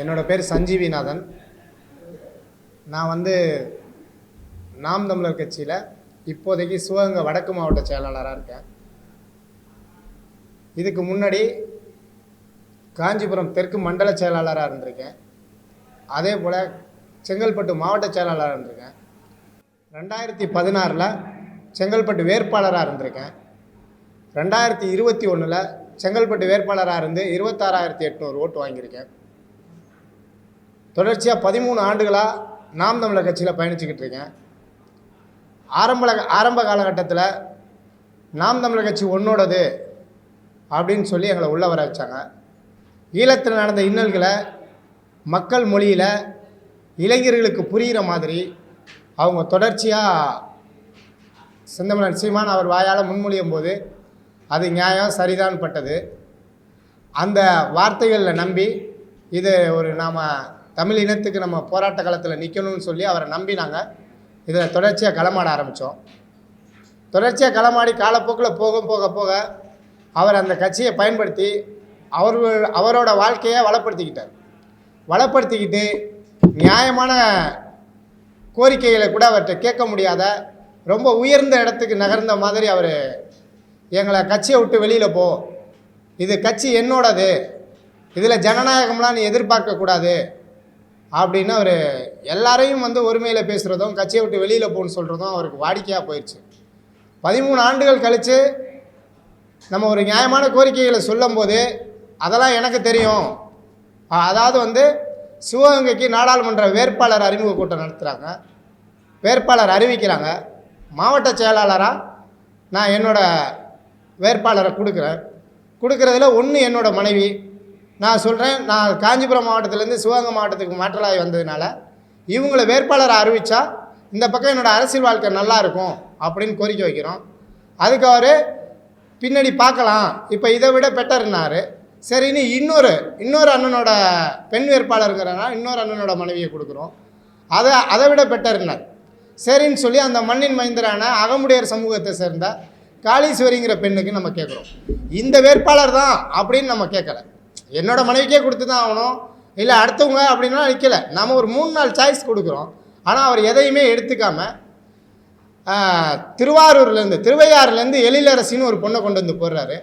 என்னோடய பேர் சஞ்சீவிநாதன் நான் வந்து நாம் தமிழர் கட்சியில் இப்போதைக்கு சிவகங்கை வடக்கு மாவட்ட செயலாளராக இருக்கேன். இதுக்கு முன்னாடி காஞ்சிபுரம் தெற்கு மண்டல செயலாளராக இருந்திருக்கேன். அதே போல் செங்கல்பட்டு மாவட்ட செயலாளராக இருந்திருக்கேன். ரெண்டாயிரத்தி பதினாறில் செங்கல்பட்டு வேட்பாளராக இருந்திருக்கேன். ரெண்டாயிரத்தி இருபத்தி ஒன்றில் செங்கல்பட்டு வேட்பாளராக இருந்து இருபத்தாறாயிரத்தி எட்நூறு ஓட்டு வாங்கியிருக்கேன். தொடர்ச்சியாக பதிமூணு ஆண்டுகளாக நாம் தமிழர் கட்சியில் பயணிச்சுக்கிட்டு இருக்கேன். ஆரம்ப ஆரம்ப காலகட்டத்தில் நாம் தமிழர் கட்சி ஒன்னோடது அப்படின்னு சொல்லி எங்களை உள்ளே வர வச்சாங்க. ஈழத்தில் நடந்த இன்னல்களை மக்கள் மொழியில் இளைஞர்களுக்கு புரிகிற மாதிரி அவங்க தொடர்ச்சியாக செந்தமிழன் சீமான் அவர் வாயால் முன்மொழியும் போது அது நியாயம் சரிதான் பட்டது. அந்த வார்த்தைகளில் நம்பி இது ஒரு நாம் தமிழ் இனத்துக்கு நம்ம போராட்ட காலத்தில் நிற்கணும்னு சொல்லி அவரை நம்பி நாங்கள் இதில் தொடர்ச்சியாக களமாட ஆரம்பித்தோம் தொடர்ச்சியாக களமாடி காலப்போக்கில் போக போக போக அவர் அந்த கட்சியை பயன்படுத்தி அவர் அவரோட வாழ்க்கையை வளப்படுத்திக்கிட்டார். வளப்படுத்திக்கிட்டு நியாயமான கோரிக்கைகளை கூட அவர்கிட்ட கேட்க முடியாத ரொம்ப உயர்ந்த இடத்துக்கு நகர்ந்த மாதிரி அவர் எங்களை கட்சியை விட்டு வெளியில் போ இது கட்சி என்னோடது இதில் ஜனநாயகம்லாம் நீ எதிர்பார்க்கக்கூடாது அப்படின்னு அவர் எல்லாரையும் வந்து ஒருமையில் பேசுகிறதும் கட்சியை விட்டு வெளியில் போகணும்னு சொல்கிறதும் அவருக்கு வாடிக்கையாக போயிடுச்சு பதிமூணு ஆண்டுகள் கழித்து நம்ம ஒரு நியாயமான கோரிக்கைகளை சொல்லும்போது அதெல்லாம் எனக்கு தெரியும். அதாவது வந்து சிவகங்கைக்கு நாடாளுமன்ற வேட்பாளர் அறிமுக கூட்டம் நடத்துகிறாங்க வேட்பாளர் அறிவிக்கிறாங்க. மாவட்ட செயலாளராக நான் என்னோடய வேட்பாளரை கொடுக்குறேன். கொடுக்குறதுல ஒன்று என்னோடய மனைவி நான் சொல்கிறேன் நான் காஞ்சிபுரம் மாவட்டத்திலேருந்து சிவகங்கை மாவட்டத்துக்கு மாற்றலாகி வந்ததுனால இவங்கள வேட்பாளரை அறிவித்தா இந்த பக்கம் என்னோட அரசியல் வாழ்க்கை நல்லாயிருக்கும் அப்படின்னு கோரிக்கை வைக்கிறோம். அதுக்கு அவர் பின்னாடி பார்க்கலாம். இப்போ இதை விட பெட்டர்னாரு சரின்னு இன்னொரு இன்னொரு அண்ணனோட பெண் வேட்பாளருங்கிறனா இன்னொரு அண்ணனோட மனைவியை கொடுக்குறோம். அதை அதை விட பெட்டர்னார் சரின்னு சொல்லி அந்த மண்ணின் மைந்தரான அகமுடையர் சமூகத்தை சேர்ந்த காளீஸ்வரிங்கிற பெண்ணுக்கு நம்ம கேட்குறோம் இந்த வேட்பாளர் தான் அப்படின்னு நம்ம கேட்கல என்னோட மனைவிக்கே கொடுத்து தான் ஆகணும். இல்லை அடுத்தவங்க அப்படின்னா நிற்கலை நம்ம ஒரு மூணு நாள் சாய்ஸ் கொடுக்குறோம். ஆனால் அவர் எதையுமே எடுத்துக்காமல் திருவாரூர்லேருந்து திருவையாறுலேருந்து எழிலரசின்னு ஒரு பொண்ணை கொண்டு வந்து போடுறாரு.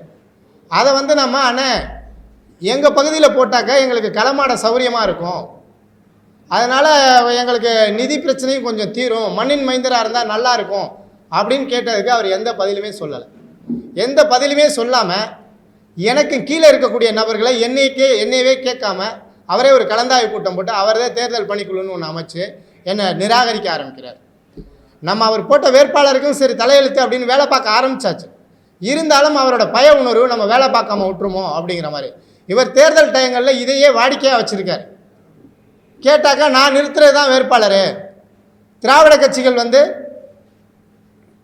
அதை வந்து நம்ம அண்ணே எங்கள் பகுதியில் போட்டாக்கா எங்களுக்கு களமாட சௌரியமாக இருக்கும். அதனால் எங்களுக்கு நிதி பிரச்சனையும் கொஞ்சம் தீரும். மண்ணின் மைந்தராக இருந்தால் நல்லா இருக்கும். அப்படின்னு கேட்டதுக்கு அவர் எந்த பதிலுமே சொல்லலை. எந்த பதிலுமே சொல்லாமல் எனக்கு கீழே இருக்கக்கூடிய நபர்களை என்னைக்கே என்னையவே கேட்காம அவரே ஒரு கலந்தாய்வு கூட்டம் போட்டு அவரே தேர்தல் பணிக்குழுன்னு ஒன்று அமைச்சு என்னை நிராகரிக்க ஆரம்பிக்கிறார். நம்ம அவர் போட்ட வேட்பாளருக்கும் சரி தலையெழுத்து அப்படின்னு வேலை பார்க்க ஆரம்பிச்சாச்சு. இருந்தாலும் அவரோட பய உணர்வு நம்ம வேலை பார்க்காம விட்டுருமோ அப்படிங்கிற மாதிரி. இவர் தேர்தல் டயங்களில் இதையே வாடிக்கையாக வச்சுருக்கார். கேட்டாக்கா நான் நிறுத்துறது தான் வேட்பாளர். திராவிட கட்சிகள் வந்து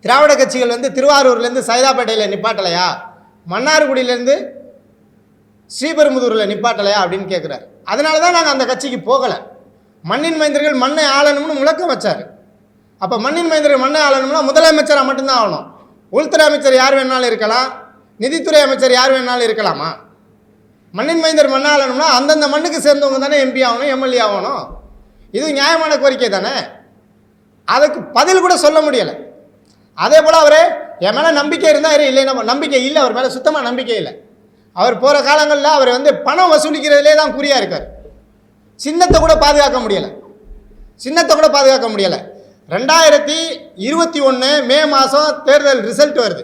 திராவிட கட்சிகள் வந்து திருவாரூர்லேருந்து சைதாப்பேட்டையில் நிப்பாட்டலையா? மன்னார்குடியிலேருந்து ஸ்ரீபெரும்புதூரில் நிப்பாட்டலையா அப்படின்னு கேட்குறாரு அதனால தான் நாங்கள் அந்த கட்சிக்கு போகலை. மண்ணின் மைந்தர்கள் மண்ணை ஆளணும்னு முழக்கம் வச்சார். அப்போ மண்ணின் மைந்தர்கள் மண்ணை ஆளணும்னா முதலமைச்சராக மட்டும்தான் ஆகணும். உள்துறை அமைச்சர் யார் வேணாலும் இருக்கலாம். நிதித்துறை அமைச்சர் யார் வேணாலும் இருக்கலாமா? மண்ணின் மைந்தர் மண்ணை ஆளணும்னா அந்தந்த மண்ணுக்கு சேர்ந்தவங்க தானே எம்பி ஆகணும் எம்எல்ஏ ஆகணும். இது நியாயமான கோரிக்கை தானே? அதுக்கு பதில் கூட சொல்ல முடியலை. அதே போல் அவர் என் மேலே நம்பிக்கை இருந்தால் இரு இல்லை நம்ம நம்பிக்கை இல்லை அவர் மேலே சுத்தமாக நம்பிக்கை இல்லை. அவர் போகிற காலங்களில் அவர் வந்து பணம் வசூலிக்கிறதுலே தான் குறியாக இருக்கார். சின்னத்தை கூட பாதுகாக்க முடியலை. சின்னத்தை கூட பாதுகாக்க முடியலை. ரெண்டாயிரத்தி இருபத்தி ஒன்று மே மாதம் தேர்தல் ரிசல்ட் வருது.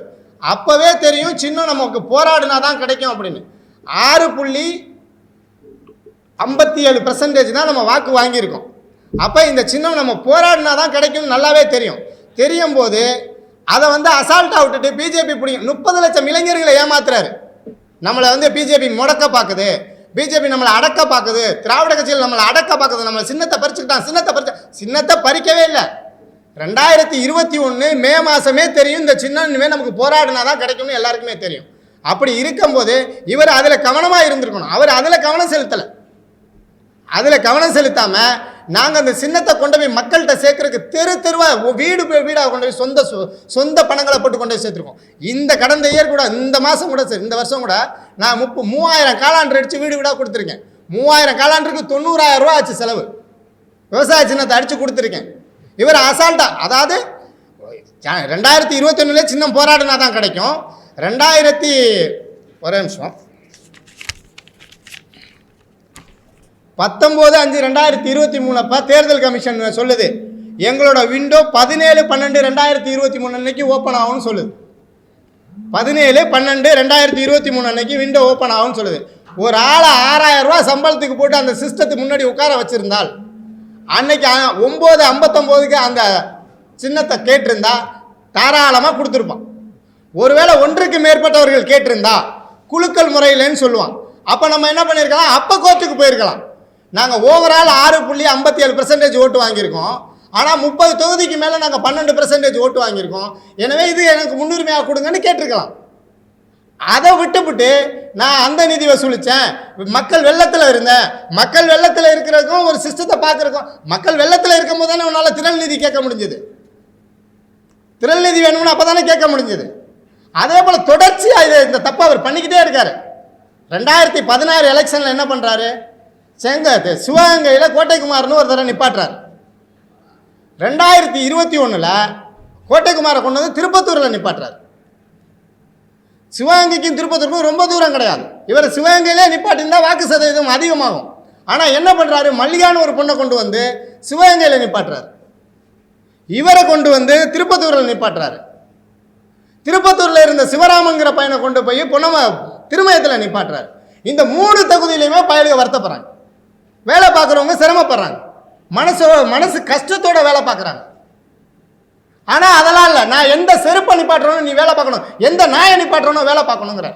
அப்போவே தெரியும் சின்னம் நமக்கு போராடினா தான் கிடைக்கும் அப்படின்னு. ஆறு புள்ளி ஐம்பத்தி ஏழு பர்சன்டேஜ் தான் நம்ம வாக்கு வாங்கியிருக்கோம். அப்போ இந்த சின்னம் நம்ம போராடினா தான் கிடைக்கும்னு நல்லாவே தெரியும். தெரியும் போது அதை வந்து அசால்ட்டாக விட்டுட்டு பிஜேபி பிடிக்கும் முப்பது லட்சம் இளைஞர்களை ஏமாத்துறாரு. நம்மளை வந்து பிஜேபி முடக்க பார்க்குது பிஜேபி நம்மளை அடக்க பார்க்குது திராவிட கட்சியில் நம்மளை அடக்க பார்க்குது நம்மளை சின்னத்தை பறிச்சுக்கிட்டான். சின்னத்தை பறிச்சு சின்னத்தை பறிக்கவே இல்லை. ரெண்டாயிரத்தி இருபத்தி ஒன்று மே மாதமே தெரியும். இந்த சின்னமே நமக்கு போராடினா தான் கிடைக்கும்னு எல்லாருக்குமே தெரியும். அப்படி இருக்கும்போது இவர் அதில் கவனமாக இருந்திருக்கணும். அவர் அதில் கவனம் செலுத்தலை. அதில் கவனம் செலுத்தாமல் நாங்கள் அந்த சின்னத்தை கொண்டு போய் மக்கள்கிட்ட சேர்க்கறதுக்கு தெரு தெருவாக வீடு வீடாக கொண்டு போய் சொந்த சொ- சொந்த பணங்களை போட்டு கொண்டு போய் சேர்த்துருக்கோம். இந்த கடந்த இயர் கூட இந்த மாதம் கூட சரி இந்த வருஷம் கூட நான் முப்பு மூவாயிரம் காலாண்டர் அடித்து வீடு வீடாக கொடுத்துருக்கேன். மூவாயிரம் காலாண்டுக்கு தொண்ணூறாயிரம் ரூபா ஆச்சு செலவு. விவசாய சின்னத்தை அடித்து கொடுத்துருக்கேன். இவர் அசால்ட்டா அதாவது ரெண்டாயிரத்தி இருபத்தொன்னுலேயே சின்னம் போராடினா தான் கிடைக்கும். ரெண்டாயிரத்தி ஒரே நிமிஷம். பத்தொம்போது அஞ்சு ரெண்டாயிரத்தி இருபத்தி மூணுப்ப தேர்தல் கமிஷன் சொல்லுது. எங்களோட விண்டோ பதினேழு பன்னெண்டு ரெண்டாயிரத்தி இருபத்தி மூணு அன்னைக்கு ஓப்பன் ஆகும்னு சொல்லுது. பதினேழு பன்னெண்டு ரெண்டாயிரத்தி இருபத்தி மூணு அன்னைக்கு விண்டோ ஓப்பன் ஆகும்னு சொல்லுது. ஒரு ஆளை ஆறாயிரம் ரூபா சம்பளத்துக்கு போட்டு அந்த சிஸ்டத்துக்கு முன்னாடி உட்கார வச்சுருந்தால் அன்னைக்கு ஒம்பது ஐம்பத்தொம்போதுக்கு அந்த சின்னத்தை கேட்டிருந்தா தாராளமாக கொடுத்துருப்பான். ஒருவேளை ஒன்றுக்கு மேற்பட்டவர்கள் கேட்டிருந்தா குலுக்கல் முறையிலன்னு சொல்லுவான். அப்போ நம்ம என்ன பண்ணியிருக்கலாம் அப்போ கோத்துக்கு போயிருக்கலாம். நாங்கள் ஓவரால் ஆறு புள்ளி ஐம்பத்தி ஏழு பெர்சன்டேஜ் ஓட்டு வாங்கியிருக்கோம். ஆனால் முப்பது தொகுதிக்கு மேலே நாங்கள் பன்னெண்டு பெர்சன்டேஜ் ஓட்டு வாங்கியிருக்கோம். எனவே இது எனக்கு முன்னுரிமையாக கொடுங்கன்னு கேட்டிருக்கலாம். அதை விட்டுவிட்டு நான் அந்த நிதி வசூலித்தேன் மக்கள் வெள்ளத்தில் இருந்தேன். மக்கள் வெள்ளத்தில் இருக்கிறதுக்கும் ஒரு சிஸ்டத்தை பார்க்குறக்கும் மக்கள் வெள்ளத்தில் இருக்கும் போது தானே உன்னால் திரள் நிதி கேட்க முடிஞ்சது. திரள் நிதி வேணும்னு அப்போ தானே கேட்க முடிஞ்சது. அதே போல் தொடர்ச்சியாக இதை இந்த தப்பை அவர் பண்ணிக்கிட்டே இருக்கார். ரெண்டாயிரத்தி பதினாறு எலெக்ஷனில் என்ன பண்ணுறாரு செங்க சிவகங்கையில் கோட்டைக்குமார்னு ஒரு தடவை நிப்பாட்டுறாரு. ரெண்டாயிரத்தி இருபத்தி ஒன்றில் கோட்டைக்குமாரை கொண்டு வந்து திருப்பத்தூரில் நிப்பாட்டுறாரு. சிவகங்கைக்கும் திருப்பத்தூருக்கும் ரொம்ப தூரம் கிடையாது. இவர் சிவகங்கையிலே நிப்பாட்டியிருந்தா வாக்கு சதவீதம் அதிகமாகும். ஆனால் என்ன பண்ணுறாரு மல்லிகான்னு ஒரு பொண்ணை கொண்டு வந்து சிவகங்கையில் நிப்பாட்டுறாரு. இவரை கொண்டு வந்து திருப்பத்தூரில் நிப்பாட்டுறாரு. திருப்பத்தூரில் இருந்த சிவராமங்கிற பையனை கொண்டு போய் பொன்னம திருமயத்தில் நிப்பாட்டுறாரு. இந்த மூணு தகுதியிலையுமே பயலுக வருத்தப்படுறாங்க. வேலை பார்க்குறவங்க சிரமப்படுறாங்க. மனசு மனசு கஷ்டத்தோட வேலை பார்க்குறாங்க. ஆனால் அதெல்லாம் இல்லை. நான் எந்த செருப்பை நிப்பாட்டுறனோ நீ வேலை பார்க்கணும். எந்த நாயை நிப்பாட்டுறனோ வேலை பார்க்கணுங்கிற.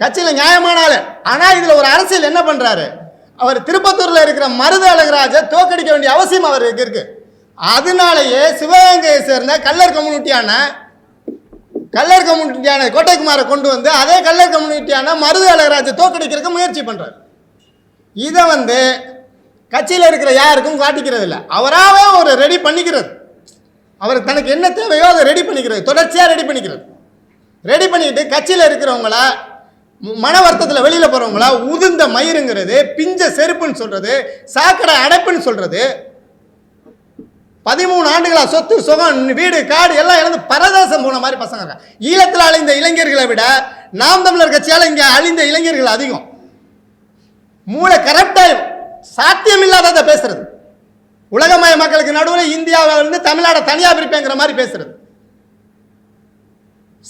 கட்சியில் நியாயமான ஆள். ஆனால் இதில் ஒரு அரசியல் என்ன பண்ணுறாரு அவர் திருப்பத்தூரில் இருக்கிற மருது அழகராஜை தோக்கடிக்க வேண்டிய அவசியம் அவருக்கு இருக்கு அதனாலேயே சிவகங்கையை சேர்ந்த கல்லர் கம்யூனிட்டியான கல்லர் கம்யூனிட்டியான கோட்டைக்குமாரை கொண்டு வந்து அதே கல்லர் கம்யூனிட்டியான மருது அழகராஜை தோக்கடிக்கிறதுக்கு முயற்சி பண்ணுறாரு இதை வந்து கட்சியில் இருக்கிற யாருக்கும் காட்டிக்கிறது இல்லை அவராகவே ஒரு ரெடி பண்ணிக்கிறது. அவர் தனக்கு என்ன தேவையோ அதை ரெடி பண்ணிக்கிறது. தொடர்ச்சியாக ரெடி பண்ணிக்கிறது. ரெடி பண்ணிக்கிட்டு கட்சியில் இருக்கிறவங்கள மன வருத்தத்தில் வெளியில் போகிறவங்கள உதிர்ந்த மயிருங்கிறது பிஞ்ச செருப்புன்னு சொல்கிறது சாக்கடை அடைப்புன்னு சொல்கிறது பதிமூணு ஆண்டுகளாக சொத்து சுகம் வீடு காடு எல்லாம் இழந்து பரதேசம் போன மாதிரி பசங்க ஈழத்தில் அழிந்த இளைஞர்களை விட நாம் தமிழர் கட்சியால் இங்கே அழிந்த இளைஞர்கள் அதிகம். மூளை கரெக்டாக சாத்தியம் இல்லாததை பேசுறது. உலகமய மக்களுக்கு நடுவில் இந்தியாவில் இருந்து தமிழ்நாடை தனியாக பிரிப்பேங்கிற மாதிரி பேசுறது.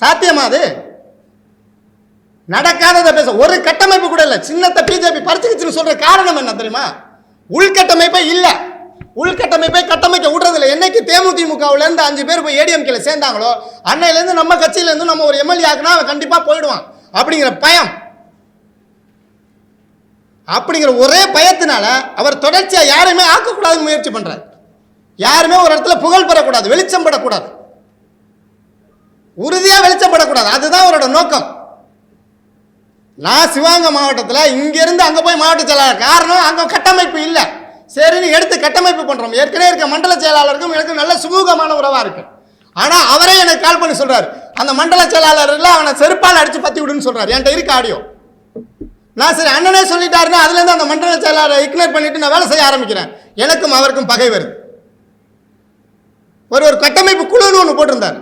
சாத்தியமா அது? நடக்காததை பேச ஒரு கட்டமைப்பு கூட இல்லை. சின்னத்தை பிஜேபி பறிச்சுக்கிச்சுன்னு சொல்ற காரணம் என்ன தெரியுமா? உள்கட்டமைப்பே இல்லை. உள்கட்டமைப்பை கட்டமைக்க விடுறதில்ல. என்னைக்கு தேமுதிமுகவுல இருந்து அஞ்சு பேர் போய் ஏடிஎம்கேல சேர்ந்தாங்களோ அன்னையிலேருந்து நம்ம கட்சியிலேருந்து நம்ம ஒரு எம்எல்ஏ ஆக்குனா அவன் கண்டிப்பாக போயிடுவான். அப்படிங்கிற பயம். அப்படிங்கிற ஒரே பயத்தினால அவர் தொடர்ச்சியாக யாரையுமே ஆக்கக்கூடாதுன்னு முயற்சி பண்ணுறார் யாருமே ஒரு இடத்துல புகழ் பெறக்கூடாது வெளிச்சம் படக்கூடாது. உறுதியாக வெளிச்சம் படக்கூடாது. அதுதான் அவரோட நோக்கம். நான் சிவகங்கை மாவட்டத்தில் இங்கேருந்து அங்கே போய் மாவட்ட செயலாளர். காரணம் அங்கே கட்டமைப்பு இல்லை. சரின்னு எடுத்து கட்டமைப்பு பண்ணுறோம் ஏற்கனவே இருக்க மண்டல செயலாளருக்கும் எனக்கு நல்ல சுமூகமான உறவாக இருக்கு. ஆனால் அவரே எனக்கு கால் பண்ணி சொல்கிறார் அந்த மண்டல செயலாளர்ல அவனை செருப்பால் அடித்து பற்றி விடுன்னு சொல்கிறார் என்கிட்ட இருக்க ஆடியோ நான் சரி அண்ணனே சொல்லிட்டாருன்னா அதுலேருந்து அந்த மண்டல செயலாளரை இக்னோர் பண்ணிட்டு நான் வேலை செய்ய ஆரம்பிக்கிறேன். எனக்கும் அவருக்கும் பகை வருது. ஒரு ஒரு கட்டமைப்பு குழுன்னு ஒன்று போட்டிருந்தார்.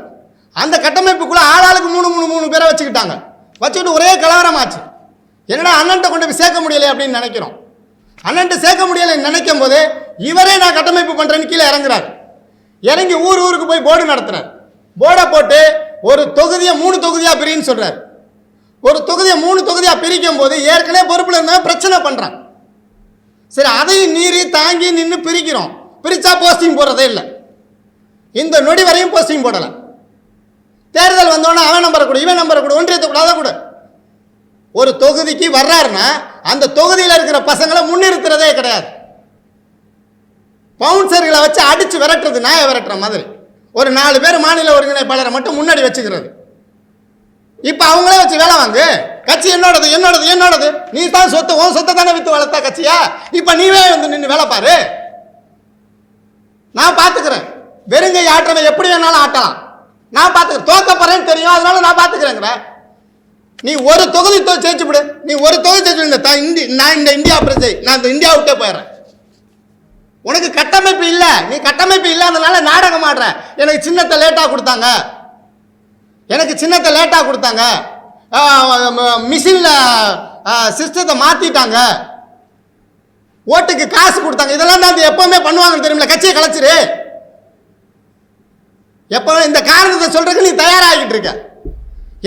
அந்த கட்டமைப்புக்குள்ள ஆளாளுக்கு மூணு மூணு மூணு பேரை வச்சுக்கிட்டாங்க. வச்சுக்கிட்டு ஒரே கலவரமாச்சு. என்னடா அண்ணன்ட்ட கொண்டு போய் சேர்க்க முடியலை அப்படின்னு நினைக்கிறோம். அண்ணன்ட்ட சேர்க்க முடியலைன்னு நினைக்கும் போது இவரே நான் கட்டமைப்பு பண்ணுறேன்னு கீழே இறங்குறாரு. இறங்கி ஊர் ஊருக்கு போய் போர்டு நடத்துறார். போர்டை போட்டு ஒரு தொகுதியை மூணு தொகுதியாக பிரின்னு சொல்கிறார் ஒரு தொகுதியை மூணு தொகுதியாக பிரிக்கும் போது ஏற்கனவே பொறுப்பில் இருந்தவன் பிரச்சனை பண்ணுறான் சரி அதையும் மீறி தாங்கி நின்று பிரிக்கிறோம். பிரித்தா போஸ்டிங் போடுறதே இல்லை. இந்த நொடி வரையும் போஸ்டிங் போடலை. தேர்தல் வந்தோடனே அவன் நம்பரை கொடு இவன் நம்பரை கொடு ஒன்றியத்தை கூட அதை கொடு. ஒரு தொகுதிக்கு வர்றாருன்னா அந்த தொகுதியில் இருக்கிற பசங்களை முன்னிறுத்துறதே கிடையாது. பவுன்சர்களை வச்சு அடித்து விரட்டுறது நாயை விரட்டுற மாதிரி. ஒரு நாலு பேர் மாநில ஒருங்கிணைப்பாளரை மட்டும் முன்னாடி வச்சுக்கிறது. இப்போ அவங்களே வச்சு வேலை வாங்கு. கட்சி என்னோடது என்னோடது என்னோடது. நீ தான் சொத்து உன் சொத்தை தானே வித்து வளர்த்தா கட்சியா? இப்போ நீவே வந்து நின்று வேலை பாரு. நான் பார்த்துக்கிறேன் வெறுங்கை ஆட்டுறதை எப்படி வேணாலும் ஆட்டலாம். நான் பார்த்துக்கிறேன் தோக்க போறேன்னு தெரியும். அதனால நான் பார்த்துக்கிறேங்கிற நீ ஒரு தொகுதி தோ ஜெயிச்சு விடு. நீ ஒரு தொகுதி ஜெயிச்சு இந்த இந்தி நான் இந்த இந்தியா பிரஜை. நான் இந்த இந்தியா விட்டே போயிடுறேன். உனக்கு கட்டமைப்பு இல்லை. நீ கட்டமைப்பு இல்லாதனால நாடகம் ஆடுற. எனக்கு சின்னத்தை லேட்டாக கொடுத்தாங்க. எனக்கு சின்னத்தை லேட்டாக கொடுத்தாங்க. மிஷினில் சிஸ்டத்தை மாற்றிட்டாங்க ஓட்டுக்கு காசு கொடுத்தாங்க. இதெல்லாம் தான் எப்பவுமே பண்ணுவாங்கன்னு தெரியுமில கட்சியை கலைச்சிரு. எப்போ இந்த காரணத்தை சொல்கிறதுக்கு நீ தயாராகிட்டு இருக்க.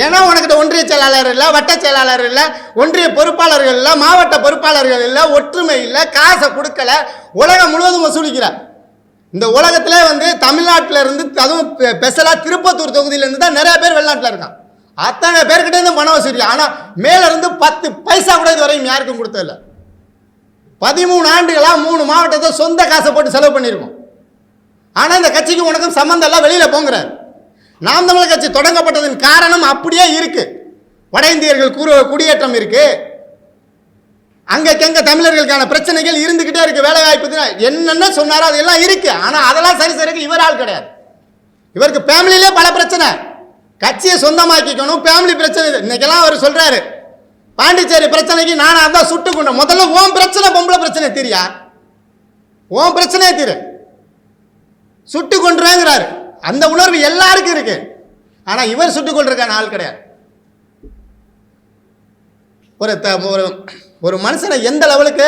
ஏன்னா உனக்கிட்ட ஒன்றிய செயலாளர் இல்லை வட்ட செயலாளர் இல்லை ஒன்றிய பொறுப்பாளர்கள் இல்லை மாவட்ட பொறுப்பாளர்கள் இல்லை ஒற்றுமை இல்லை காசை கொடுக்கல உலகம் முழுவதும் வசூலிக்கிற. இந்த உலகத்திலே வந்து தமிழ்நாட்டில் இருந்து அதுவும் ஸ்பெஷலாக திருப்பத்தூர் தொகுதியிலேருந்து தான் நிறைய பேர் வெளிநாட்டில் இருக்கான் அத்தனை பேர்கிட்ட இருந்து பணம் ஆனால் மேலேருந்து பத்து பைசா கூட இது வரையும் யாருக்கும் கொடுத்ததில்ல. பதிமூணு ஆண்டுகளாக மூணு மாவட்டத்தை சொந்த காசை போட்டு செலவு பண்ணியிருக்கோம். ஆனால் இந்த கட்சிக்கு உனக்கும் சம்மந்தம் எல்லாம் வெளியில் போங்கிறார். நாம் தமிழர் கட்சி தொடங்கப்பட்டதன் காரணம் அப்படியே இருக்குது வட இந்தியர்கள் குடியேற்றம் இருக்குது அங்கக்கங்க தமிழர்களுக்கான பிரச்சனைகள் இருந்துகிட்டே இருக்கு வேலை வாய்ப்பு என்னென்ன சொன்னாரோ அதெல்லாம் இருக்கு. ஆனால் அதெல்லாம் சரி சரிக்கு இவர் ஆள் கிடையாது. இவருக்கு ஃபேமிலியிலே பல பிரச்சனை. கட்சியை சொந்தமாக்கிக்கணும் ஃபேமிலி பிரச்சனை. இன்னைக்கெல்லாம் அவர் சொல்றாரு பாண்டிச்சேரி பிரச்சனைக்கு நானாக தான் சுட்டு கொண்டேன் முதல்ல ஓம் பிரச்சனை பொம்பளை பிரச்சனை தெரியா? ஓம் பிரச்சனையே தீரு. சுட்டு கொண்டுறாங்கிறாரு அந்த உணர்வு எல்லாருக்கும் இருக்கு. ஆனால் இவர் சுட்டு கொண்டிருக்கான ஆள் கிடையாது. ஒரு த- ஒரு ஒரு மனுஷனை எந்த லெவலுக்கு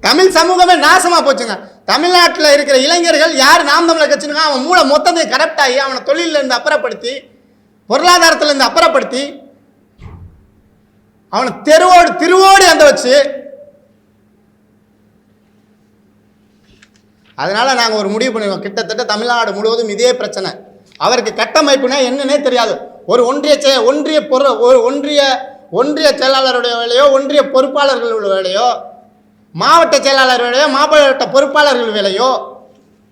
தமிழ் சமூகமே நாசமாக போச்சுங்க. தமிழ்நாட்டில் இருக்கிற இளைஞர்கள் யார் நாம் தமிழர் கட்சினுங்க அவன் மூளை மொத்தத்தையும் கரெக்டாகி அவனை தொழிலில் இருந்து அப்புறப்படுத்தி பொருளாதாரத்திலேருந்து அப்புறப்படுத்தி அவனை தெருவோடு திருவோடு அந்த வச்சு அதனால் நாங்கள் ஒரு முடிவு பண்ணுவோம் கிட்டத்தட்ட தமிழ்நாடு முழுவதும் இதே பிரச்சனை. அவருக்கு கட்டமைப்புனா என்னன்னே தெரியாது. ஒரு ஒன்றிய ஒன்றிய பொருள் ஒரு ஒன்றிய ஒன்றிய செயலாளருடைய வேலையோ ஒன்றிய பொறுப்பாளர்கள் வேலையோ மாவட்ட செயலாளர் வேலையோ மாவட்ட பொறுப்பாளர்கள் வேலையோ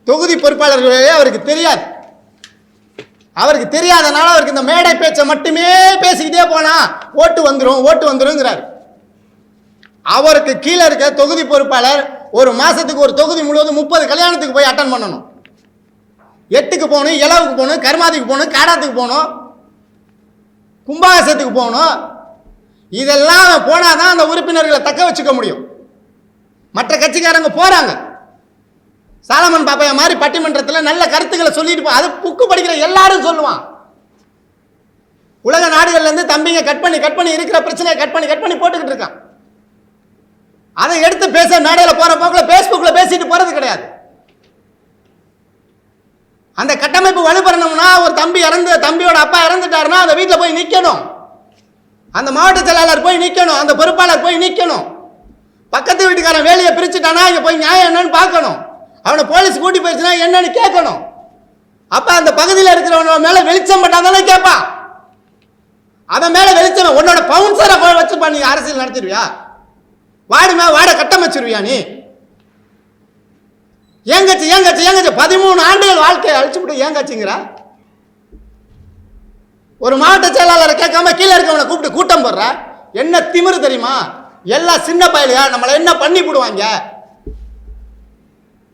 தொகுதி பொறுப்பாளர்கள் வேலையோ அவருக்கு தெரியாது. அவருக்கு தெரியாதனால அவருக்கு இந்த மேடை பேச்சை மட்டுமே பேசிக்கிட்டே போனா ஓட்டு வந்துடும் ஓட்டு வந்துருங்கிறார். அவருக்கு கீழே இருக்க தொகுதி பொறுப்பாளர் ஒரு மாசத்துக்கு ஒரு தொகுதி முழுவதும் முப்பது கல்யாணத்துக்கு போய் அட்டன் பண்ணணும். எட்டுக்கு போகணும் இளவுக்கு போகணும் கருமாதிக்கு போகணும் காடாத்துக்கு போகணும் கும்பாகசத்துக்கு போகணும் இதெல்லாம் போனாதான் அந்த உறுப்பினர்களை தக்க வச்சுக்க முடியும். மற்ற கட்சிக்காரங்க போறாங்க. சாலமன் பாப்பையா மாதிரி பட்டிமன்றத்தில் நல்ல கருத்துக்களை சொல்லிட்டு போ அது புக்கு படிக்கிற எல்லாரும் சொல்லுவான். உலக நாடுகள்லேருந்து தம்பிங்க கட் பண்ணி கட் பண்ணி இருக்கிற பிரச்சனையை கட் பண்ணி கட் பண்ணி போட்டுக்கிட்டு இருக்கான். அதை எடுத்து பேச மேடையில் போற போக்கில் ஃபேஸ்புக்கில் பேசிட்டு போறது கிடையாது. அந்த கட்டமைப்பு வலுப்பெறணும்னா ஒரு தம்பி இறந்து தம்பியோட அப்பா இறந்துட்டாருன்னா அந்த வீட்டில் போய் நிற்கணும் அந்த மாவட்ட செயலாளர் போய் நிற்கணும் அந்த பொறுப்பாளர் போய் நிற்கணும் பக்கத்து வீட்டுக்காரன் வேலையை பிரிச்சுட்டானா இங்கே போய் நியாயம் என்னன்னு பார்க்கணும். அவனை போலீஸ் கூட்டி போயிடுச்சுன்னா என்னன்னு கேட்கணும். அப்போ அந்த பகுதியில் இருக்கிறவனோட மேலே வெளிச்சம் பட்டா தானே கேட்பான். அவன் மேலே வெளிச்சம் உன்னோட பவுன்சரை போய் வச்சுப்பா நீ அரசியல் நடத்திடுவியா? வாடி மே வாட கட்டமைச்சிருவியா நீ? ஏன் கட்சி ஏன் ஏன் பதிமூணு ஆண்டுகள் வாழ்க்கையை அழிச்சு விட்டு ஏன் ஒரு மாவட்ட செயலாளரை கேட்காம கீழே இருக்கவனை கூப்பிட்டு கூட்டம் போடுற? என்ன திமிரு தெரியுமா? எல்லாம் சின்ன பயலையா நம்மளை என்ன பண்ணி போடுவாங்க?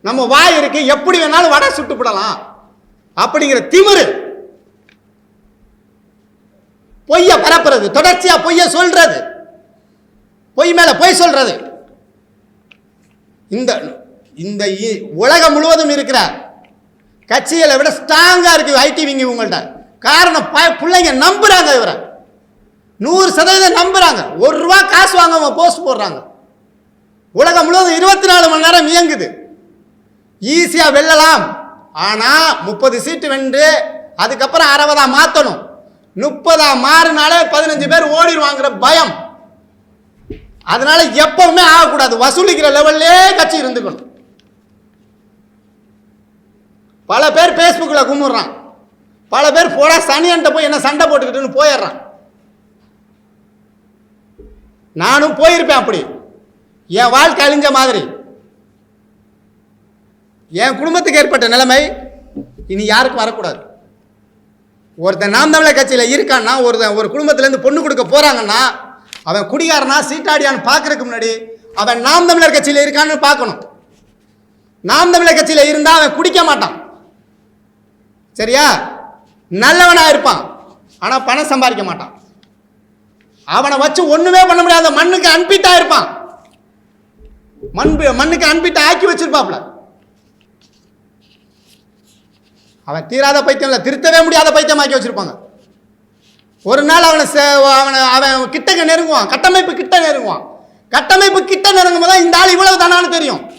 நம்ம வாய் இருக்கு எப்படி வேணாலும் வடை சுட்டு போடலாம். அப்படிங்கிற திமிரு. பொய்ய பரப்புறது தொடர்ச்சியா பொய்ய சொல்றது. பொய் மேல பொய் சொல்றது. இந்த இந்த இ- உலகம் முழுவதும் இருக்கிற கட்சிகளை விட ஸ்ட்ராங்கா இருக்கு ஐடி விங்கி உங்கள்கிட்ட காரணம் ப- பிள்ளைங்க நம்புகிறாங்க இவரை. நூறு சதவீதம் நம்புகிறாங்க ஒரு ரூபா காசு வாங்காம போஸ்ட் போடுறாங்க. உலகம் முழுவதும் இருபத்தி நாலு மணி நேரம் இயங்குது. ஈஸியாக வெல்லலாம். ஆனால் முப்பது சீட்டு வென்று அதுக்கப்புறம் அறுபதாக மாற்றணும் முப்பதாக மாறினாலே பதினஞ்சு பேர் ஓடிடுவாங்கிற பயம். அதனால எப்பவுமே ஆகக்கூடாது. வசூலிக்கிற லெவல்லே கட்சி இருந்துக்கணும். பல பேர் ஃபேஸ்புக்கில் கும்பிட்றான் பல பேர் போடா சனியன்ட்ட போய் என்ன சண்டை போட்டுக்கிட்டுன்னு போயிடுறான். நானும் போயிருப்பேன் அப்படி. என் வாழ்க்கை அழிஞ்ச மாதிரி. என் குடும்பத்துக்கு ஏற்பட்ட நிலைமை இனி யாருக்கும் வரக்கூடாது. ஒருத்தன் நாம் தமிழர் கட்சியில் இருக்கான்னா ஒருத்தன் ஒரு குடும்பத்துலேருந்து பொண்ணு கொடுக்க போகிறாங்கன்னா அவன் குடிகாரனா சீட்டாடியான்னு பார்க்கறதுக்கு முன்னாடி அவன் நாம் தமிழர் கட்சியில் இருக்கான்னு பார்க்கணும். நாம் தமிழர் கட்சியில் இருந்தால் அவன் குடிக்க மாட்டான். சரியா? நல்லவனாக இருப்பான். ஆனால் பணம் சம்பாதிக்க மாட்டான். அவனை வச்சு ஒன்றுமே பண்ண முடியாத மண்ணுக்கு அன்பிட்டா இருப்பான். மண்பு மண்ணுக்கு அன்பிட்டா ஆக்கி வச்சிருப்பாப்ல. அவன் தீராத பைத்தியம் இல்லை திருத்தவே முடியாத பைத்தியம் ஆக்கி வச்சிருப்பாங்க. ஒரு நாள் அவனை சே- அவனை அவன் கிட்டக்க நெருங்குவான். கட்டமைப்பு கிட்ட நெருங்குவான். கட்டமைப்பு கிட்ட நெருங்கும் போது இந்த ஆள் இவ்வளவு தானான்னு தெரியும்.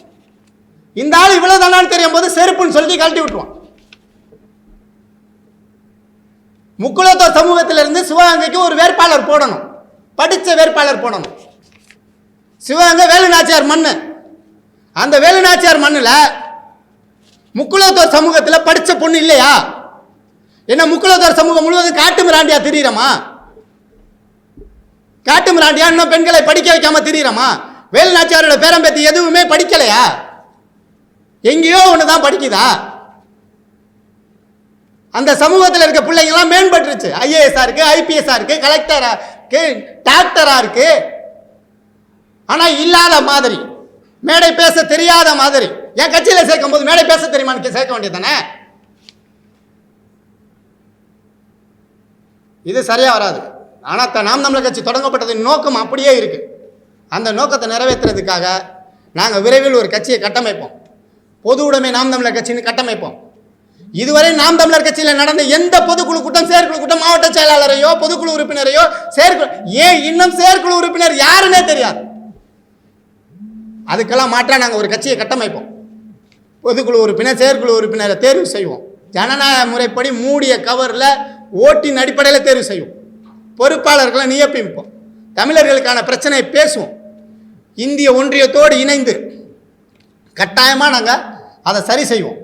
இந்த ஆள் இவ்வளவு தானான்னு தெரியும் போது செருப்புன்னு சொல்லி கழட்டி விட்டுவான் முக்குலத்தோர் சமூகத்திலிருந்து சிவகங்கைக்கு ஒரு வேட்பாளர் போடணும். படித்த வேட்பாளர் போடணும். சிவகங்கை வேலுநாச்சியார் மண் அந்த வேலுநாச்சியார் மண்ணில் முக்குலத்தோர் சமூகத்தில் படித்த பொண்ணு இல்லையா? என்ன முக்குலத்தோர் சமூகம் முழுவதும் காட்டு மிராண்டியா திரியிறமா? காட்டு மிராண்டியா? இன்னும் பெண்களை படிக்க வைக்காம திரியிறமா? வேலுநாச்சியாரோட பேரம்பேத்தி எதுவுமே படிக்கலையா? எங்கேயோ ஒன்று தான் படிக்குதா? அந்த சமூகத்தில் இருக்க பிள்ளைங்கலாம் மேம்பட்டுருச்சு. ஐஏஎஸ்ஆ இருக்கு ஐபிஎஸ்ஆ இருக்கு கலெக்டரா இருக்கு டாக்டரா இருக்கு. ஆனா இல்லாத மாதிரி மேடை பேச தெரியாத மாதிரி என் கட்சியில் சேர்க்கும் போது மேடை பேச தெரியுமான்னு சேர்க்க வேண்டியது தானே இது சரியா வராது. ஆனால் நாம் தமிழர் கட்சி தொடங்கப்பட்டதின் நோக்கம் அப்படியே இருக்கு. அந்த நோக்கத்தை நிறைவேற்றுறதுக்காக நாங்கள் விரைவில் ஒரு கட்சியை கட்டமைப்போம். பொது உடைமை நாம் தமிழர் கட்சின்னு கட்டமைப்போம். இதுவரை நாம் தமிழர் கட்சியில் நடந்த எந்த பொதுக்குழு கூட்டம் செயற்குழு கூட்டம் மாவட்ட செயலாளரையோ பொதுக்குழு உறுப்பினரையோ செயற்குழு ஏன் இன்னும் செயற்குழு உறுப்பினர் யாருன்னே தெரியாது. அதுக்கெல்லாம் மாற்றா நாங்கள் ஒரு கட்சியை கட்டமைப்போம். பொதுக்குழு உறுப்பினர் செயற்குழு உறுப்பினரை தேர்வு செய்வோம். ஜனநாயக முறைப்படி மூடிய கவரில் ஓட்டின் அடிப்படையில் தேர்வு செய்வோம். பொறுப்பாளர்களை நியமிப்போம். தமிழர்களுக்கான பிரச்சனையை பேசுவோம். இந்திய ஒன்றியத்தோடு இணைந்து கட்டாயமாக நாங்கள் அதை சரி செய்வோம்.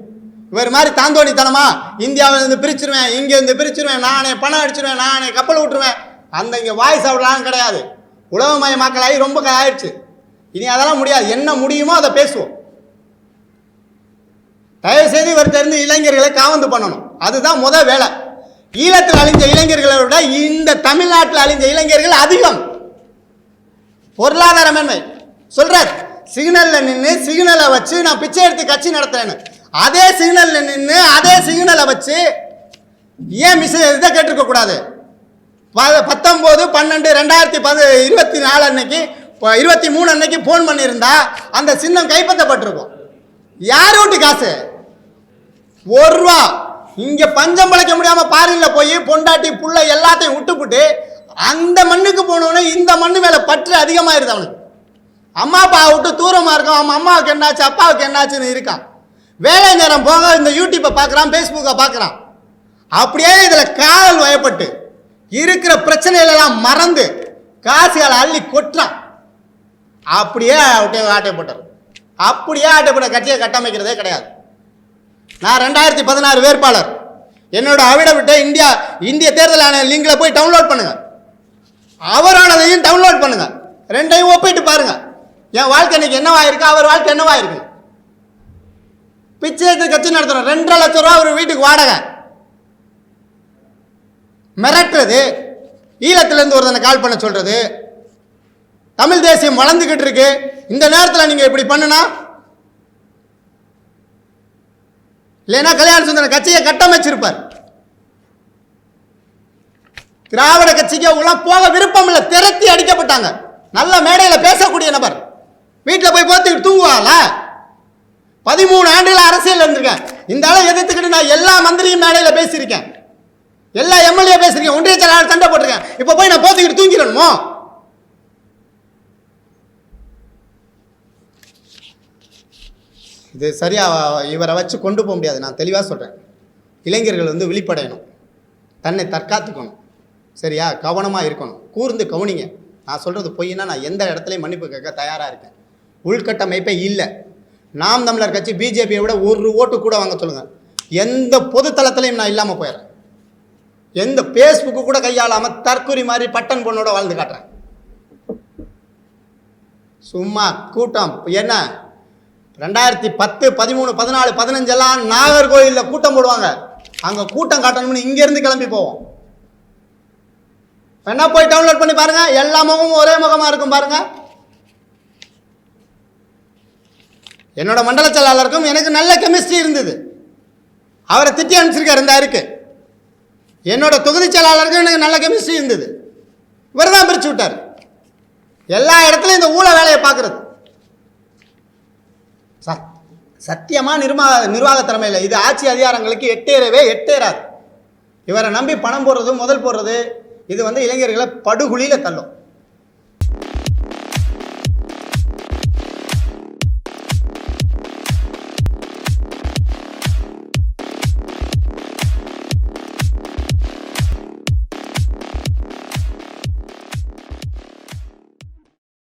இவர் மாதிரி தாந்தோணித்தனமா இந்தியாவில் இருந்து பிரிச்சிருவேன் இங்கே இருந்து பிரிச்சிருவேன் நானே பணம் அடிச்சிருவேன் நானே கப்பல் விட்டுருவேன். அந்த இங்கே வாய்ஸ் அவ்வளோலாம் கிடையாது. உலகமயமாக்கலாகி ரொம்ப க- ஆயிடுச்சு. இனி அதெல்லாம் முடியாது. என்ன முடியுமோ அதை பேசுவோம். தயவு செய்து இவர் தெரிந்து இளைஞர்களை காவந்து பண்ணணும். அதுதான் முத வேலை. ஈழத்தில் அழிஞ்ச இளைஞர்களை விட இந்த தமிழ்நாட்டில் அழிஞ்ச இளைஞர்கள் அதிகம். பொருளாதார மேன்மை சொல்கிறார் சிக்னலில் நின்று சிக்னலை வச்சு நான் பிச்சை எடுத்து கட்சி நடத்துறேன்னு. அதே சிக்னல் நின்று அதே சிக்னலை வச்சு ஏன் மிஸ் இதை கேட்டிருக்க கூடாது? ப- பன்னெண்டு ரெண்டாயிரத்தி பது இருபத்தி நாலு அன்னைக்கு இப்போ இருபத்தி மூணு அன்னைக்கு ஃபோன் பண்ணியிருந்தா அந்த சின்னம் கைப்பற்றப்பட்டிருக்கும். யார் வீட்டு காசு? ஒரு ரூபா. இங்கே பஞ்சம் பழைக்க முடியாமல் பாரியில் போய் பொண்டாட்டி புள்ள எல்லாத்தையும் விட்டுப்புட்டு அந்த மண்ணுக்கு போனோடனே இந்த மண்ணு மேலே பற்று அதிகமாகிடுது அவனுக்கு. அம்மா அப்பா விட்டு தூரமாக இருக்கும். அவன் அம்மாவுக்கு என்னாச்சு அப்பாவுக்கு என்னாச்சுன்னு இருக்கான். வேலை நேரம் போக இந்த யூடியூப்பை பார்க்குறான் ஃபேஸ்புக்கை பார்க்குறான். அப்படியே இதில் காதல் வயப்பட்டு இருக்கிற பிரச்சனைகளெல்லாம் மறந்து காசுகளை அள்ளி கொட்டுறான். அப்படியே ஆட்டை ஆட்டை போட்டார். அப்படியே ஆட்டை போட்ட கட்சியை கட்டமைக்கிறதே கிடையாது. நான் ரெண்டாயிரத்தி பதினாறு வேட்பாளர். என்னோட அவிடவிட்ட இந்தியா இந்திய தேர்தல் ஆணைய லிங்கில் போய் டவுன்லோட் பண்ணுங்கள் அவரானதையும் டவுன்லோட் பண்ணுங்கள் ரெண்டையும் ஒப்பிட்டு பாருங்கள் என் வாழ்க்கை இன்னைக்கு என்னவாயிருக்கு அவர் வாழ்க்கை என்னவாயிருக்கு பிச்சை எடுத்து கட்சி நடத்துறோம். ரெண்டரை லட்சம் ரூபா ஒரு வீட்டுக்கு வாடகை. மிரட்டுறது. ஈழத்துலேருந்து ஒருத்தனை கால் பண்ண சொல்கிறது தமிழ் தேசியம் வளர்ந்துக்கிட்டு இருக்கு. இந்த நேரத்தில் நீங்கள் இப்படி பண்ணுனா? இல்லைன்னா கல்யாண சுந்தரம் கட்சியை கட்டமைச்சிருப்பார். திராவிட கட்சிக்கு அவங்களாம் போக விருப்பம் இல்லை. திரட்டி அடிக்கப்பட்டாங்க. நல்ல மேடையில் பேசக்கூடிய நபர். வீட்டில் போய் பார்த்துக்கிட்டு தூங்குவாங்களா பதிமூணு ஆண்டுகள் அரசியல் இருந்திருக்கேன். இந்த ஆளை எதிர்த்துக்கிட்டு நான் எல்லா மந்திரியும் மேடையில் பேசியிருக்கேன். எல்லா எம்எல்ஏ பேசியிருக்கேன். ஒன்றிய செயலாளர் சண்டை போட்டிருக்கேன். இப்போ போய் நான் போத்துக்கிட்டு தூங்கிடணுமோ? இது சரியா இவரை வச்சு கொண்டு போக முடியாது. நான் தெளிவாக சொல்கிறேன் இளைஞர்கள் வந்து விழிப்படையணும். தன்னை தற்காத்துக்கணும். சரியா? கவனமாக இருக்கணும். கூர்ந்து கவனிங்க. நான் சொல்கிறது பொய்னா நான் எந்த இடத்துலையும் மன்னிப்பு கேட்க தயாராக இருக்கேன். உள்கட்டமைப்பே இல்லை. நாம் தமிழர் கட்சி பிஜேபியை விட ஒரு ஓட்டு கூட வாங்க சொல்லுங்கள் எந்த பொதுத்தளத்திலையும் நான் இல்லாமல் போயிடுறேன். எந்த ஃபேஸ்புக்கு கூட கையாளாமல் தற்கொலை மாதிரி பட்டன் பொண்ணோட வாழ்ந்து காட்டுறேன். சும்மா கூட்டம். என்ன? ரெண்டாயிரத்தி பத்து பதிமூணு பதினாலு பதினஞ்செல்லாம் நாகர்கோயிலில் கூட்டம் போடுவாங்க. அங்கே கூட்டம் காட்டணும்னு இங்கேருந்து கிளம்பி போவோம். வேணா போய் டவுன்லோட் பண்ணி பாருங்கள் எல்லா முகமும் ஒரே முகமாக இருக்கும் பாருங்கள் என்னோட மண்டல செயலாளருக்கும் எனக்கு நல்ல கெமிஸ்ட்ரி இருந்தது. அவரை திட்டி அனுப்பிச்சிருக்காரு இந்த இருக்கு என்னோட தொகுதி செயலாளருக்கும் எனக்கு நல்ல கெமிஸ்ட்ரி இருந்தது. இவர் தான் பிரித்து விட்டார். எல்லா இடத்துலையும் இந்த ஊழ வேலையை பார்க்குறது. ச சத்தியமாக நிர்வாக நிர்வாக திறமையில் இது ஆட்சி அதிகாரங்களுக்கு எட்டேறவே எட்டேறாது. இவரை நம்பி பணம் போடுறது முதல் போடுறது இது வந்து இளைஞர்களை படுகுழியில் தள்ளும்.